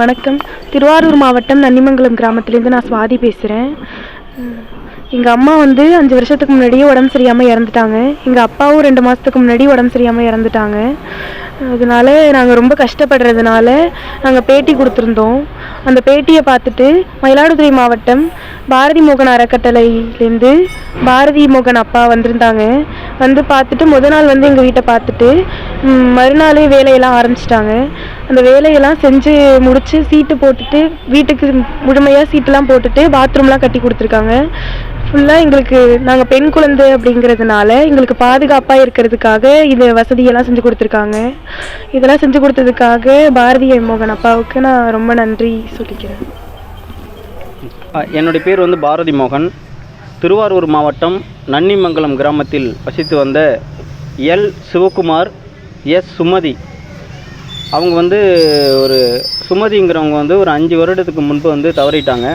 வணக்கம். திருவாரூர் மாவட்டம் நன்னிமங்கலம் கிராமத்துலேருந்து நான் சுவாதி பேசுகிறேன் எங்கள் அம்மா வந்து அஞ்சு வருஷத்துக்கு முன்னாடியே உடம்பு சரியாமல் இறந்துட்டாங்க. எங்கள் அப்பாவும் ரெண்டு மாதத்துக்கு முன்னாடி உடம்பு சரியாமல் இறந்துட்டாங்க. அதனால நாங்கள் ரொம்ப கஷ்டப்படுறதுனால நாங்கள் பேட்டி கொடுத்துருந்தோம். அந்த பேட்டியை பார்த்துட்டு மயிலாடுதுறை மாவட்டம் பாரதி மோகன் அறக்கட்டளையிலேருந்து பாரதி மோகன் அப்பா வந்திருந்தாங்க. வந்து பார்த்துட்டு முத நாள் வந்து எங்கள் வீட்டை பார்த்துட்டு மறுநாளே வேலையெல்லாம் ஆரம்பிச்சிட்டாங்க. அந்த வேலையெல்லாம் செஞ்சு முடிச்சு சீட்டு போட்டுட்டு வீட்டுக்கு முழுமையாக சீட்டுலாம் போட்டுட்டு பாத்ரூம்லாம் கட்டி கொடுத்துருக்காங்க. ஃபுல்லாக எங்களுக்கு நாங்கள் பெண் குழந்தை அப்படிங்கிறதுனால எங்களுக்கு பாதுகாப்பாக இருக்கிறதுக்காக இந்த வசதியெல்லாம் செஞ்சு கொடுத்துருக்காங்க. இதெல்லாம் செஞ்சு கொடுத்ததுக்காக பாரதிய மோகன் அப்பாவுக்கு நான் ரொம்ப நன்றி சொல்லிக்கிறேன். என்னுடைய பேர் வந்து பாரதி மோகன். திருவாரூர் மாவட்டம் நன்னிமங்கலம் கிராமத்தில் வசித்து வந்த எல். சிவகுமார் எஸ். சுமதி அவங்க வந்து ஒரு சுமதிங்கிறவங்க வந்து ஒரு அஞ்சு வருடத்துக்கு முன்பு வந்து தவறிட்டாங்க.